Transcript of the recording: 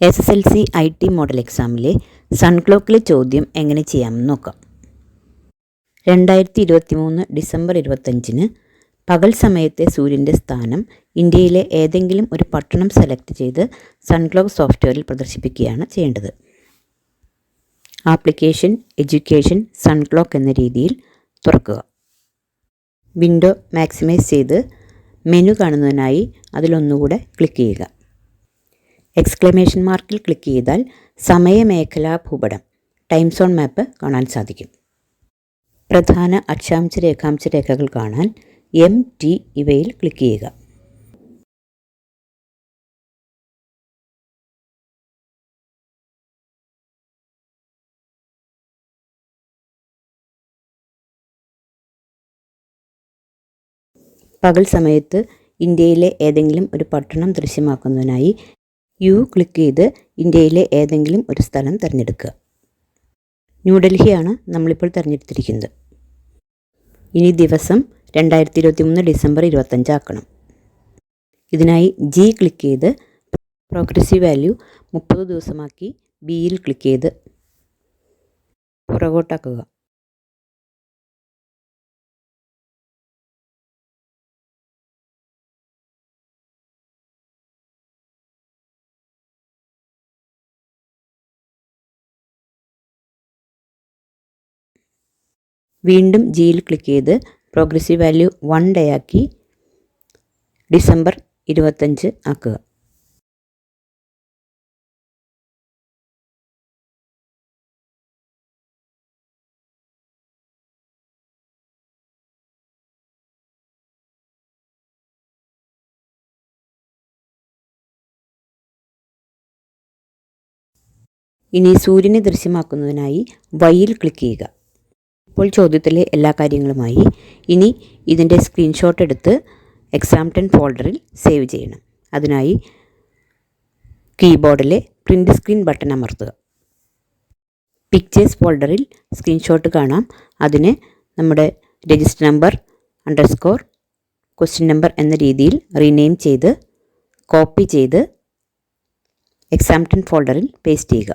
S S L C I T model എക്സാമിലെ സൺക്ലോക്കിലെ ചോദ്യം എങ്ങനെ ചെയ്യാമെന്ന് നോക്കാം. രണ്ടായിരത്തി ഇരുപത്തി മൂന്ന് ഡിസംബർ ഇരുപത്തഞ്ചിന് പകൽ സമയത്തെ സൂര്യന്റെ സ്ഥാനം ഇന്ത്യയിലെ ഏതെങ്കിലും ഒരു പട്ടണം സെലക്ട് ചെയ്ത് സൺക്ലോക്ക് സോഫ്റ്റ്വെയറിൽ പ്രദർശിപ്പിക്കുകയാണ് ചെയ്യേണ്ടത്. ആപ്ലിക്കേഷൻ എഡ്യൂക്കേഷൻ സൺക്ലോക്ക് എന്ന രീതിയിൽ തുറക്കുക. വിൻഡോ മാക്സിമൈസ് ചെയ്ത് മെനു കാണുന്നതിനായി അതിലൊന്നുകൂടെ ക്ലിക്ക് ചെയ്യുക. എക്സ്ക്ലമേഷൻ മാർക്കിൽ ക്ലിക്ക് ചെയ്താൽ സമയമേഖല ഭൂപടം. ടൈം സോൺ മാപ്പ് കാണാൻ സാധിക്കും. പ്രധാന അക്ഷാംശ രേഖാംശ രേഖകൾ കാണാൻ എം ടി ഇവയിൽ ക്ലിക്ക് ചെയ്യുക. പകൽ സമയത്ത് ഇന്ത്യയിലെ ഏതെങ്കിലും ഒരു പട്ടണം ദൃശ്യമാക്കുന്നതിനായി യു ക്ലിക്ക് ചെയ്ത് ഇന്ത്യയിലെ ഏതെങ്കിലും ഒരു സ്ഥലം തിരഞ്ഞെടുക്കുക. ന്യൂഡൽഹിയാണ് നമ്മളിപ്പോൾ തിരഞ്ഞെടുത്തിരിക്കുന്നത്. ഇനി ദിവസം രണ്ടായിരത്തി ഇരുപത്തി മൂന്ന് ഡിസംബർ ഇരുപത്തഞ്ചാക്കണം ഇതിനായി ജി ക്ലിക്ക് ചെയ്ത് പ്രോഗ്രസീവ് വാല്യൂ മുപ്പത് ദിവസമാക്കി ബിയിൽ ക്ലിക്ക് ചെയ്ത് പുറകോട്ടാക്കുക. വീണ്ടും ജിയിൽ ക്ലിക്ക് ചെയ്ത് പ്രോഗ്രസീവ് വാല്യൂ വൺ ഡേ ആക്കി ഡിസംബർ ഇരുപത്തഞ്ച് ആക്കുക. ഇനി സൂര്യനെ ദൃശ്യമാക്കുന്നതിനായി വൈയിൽ ക്ലിക്ക് ചെയ്യുക. ഇപ്പോൾ ചോദ്യത്തിലെ എല്ലാ കാര്യങ്ങളുമായി ഇനി ഇതിന്റെ സ്ക്രീൻഷോട്ട് എടുത്ത് എക്സാം ടെൻ ഫോൾഡറിൽ സേവ് ചെയ്യണം. അതിനായി കീബോർഡിലെ പ്രിന്റ് സ്ക്രീൻ ബട്ടൺ അമർത്തുക. പിക്ചേഴ്സ് ഫോൾഡറിൽ സ്ക്രീൻഷോട്ട് കാണാം. അതിന് നമ്മുടെ register number underscore question number എന്ന രീതിയിൽ റീനെയിം ചെയ്ത് കോപ്പി ചെയ്ത് എക്സാം ടെൻ ഫോൾഡറിൽ പേസ്റ്റ് ചെയ്യുക.